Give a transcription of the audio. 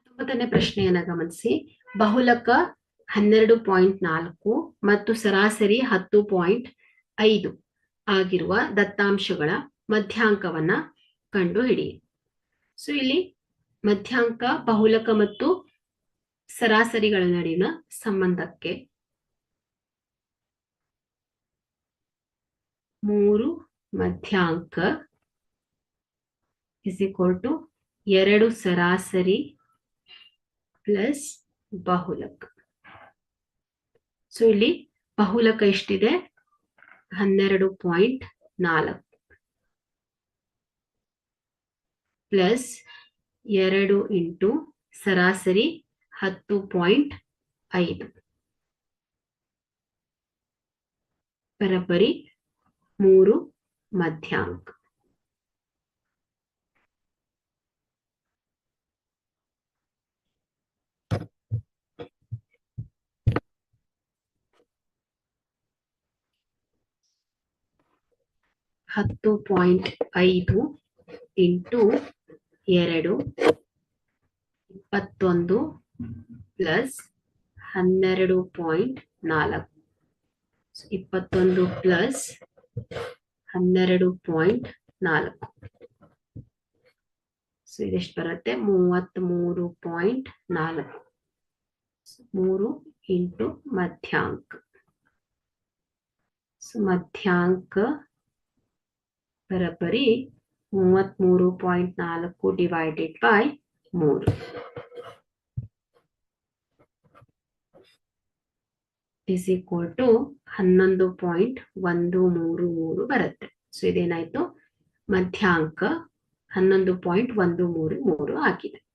ಹತ್ತೊಂಬತ್ತನೇ ಪ್ರಶ್ನೆಯನ್ನ ಗಮನಿಸಿ. ಬಹುಲಕ ಹನ್ನೆರಡು ಪಾಯಿಂಟ್ ನಾಲ್ಕು ಮತ್ತು ಸರಾಸರಿ ಹತ್ತು ಪಾಯಿಂಟ್ ಐದು ಆಗಿರುವ ದತ್ತಾಂಶಗಳ ಮಧ್ಯಾಂಕವನ್ನ ಕಂಡು ಹಿಡಿಯಿ ಸೊ ಇಲ್ಲಿ ಮಧ್ಯಾಂಕ, ಬಹುಲಕ ಮತ್ತು ಸರಾಸರಿಗಳ ನಡುವಿನ ಸಂಬಂಧಕ್ಕೆ ಮೂರು ಮಧ್ಯಾಂಕ ಇಸ್ ಎರಡು ಸರಾಸರಿ ಪ್ಲಸ್ ಬಹುಲಕ. ಸೊ ಇಲ್ಲಿ ಬಹುಲಕ ಎಷ್ಟಿದೆ? ಹನ್ನೆರಡು ಪಾಯಿಂಟ್ ನಾಲ್ಕು. ಪ್ಲಸ್ ಎರಡು ಇಂಟು ಸರಾಸರಿ ಹತ್ತು ಪಾಯಿಂಟ್ ಐದು. ಬರಬರಿ ಮೂರು ಮಧ್ಯಾಂಕ. ಹತ್ತು ಪಾಯಿಂಟ್ ಐದು ಇಂಟು ಎರಡು ಇಪ್ಪತ್ತೊಂದು ಪ್ಲಸ್ ಹನ್ನೆರಡು ಪಾಯಿಂಟ್ ನಾಲ್ಕು. ಇಪ್ಪತ್ತೊಂದು ಪ್ಲಸ್ ಹನ್ನೆರಡು ಪಾಯಿಂಟ್ ನಾಲ್ಕು. ಸೊ ಇದೆಷ್ಟು ಬರುತ್ತೆ? ಮೂವತ್ತ್ಮೂರು ಪಾಯಿಂಟ್ ನಾಲ್ಕು. ಮೂರು ಇಂಟು ಮಧ್ಯಾಂಕ. ಸೊ ಮಧ್ಯಾಂಕ ಬರಬರಿ ಮೂವತ್ಮೂರು ಪಾಯಿಂಟ್ ನಾಲ್ಕು ಡಿವೈಡೆಡ್ ಬೈ ಮೂರು. ಇಸ್ ಈಕ್ವಲ್ ಟು ಹನ್ನೊಂದು ಪಾಯಿಂಟ್ ಒಂದು ಮೂರು ಮೂರು ಬರುತ್ತೆ. ಸೊ ಇದೇನಾಯ್ತು? ಮಧ್ಯಾಂಕ ಹನ್ನೊಂದು ಪಾಯಿಂಟ್ ಒಂದು ಮೂರು ಮೂರು ಆಗಿದೆ.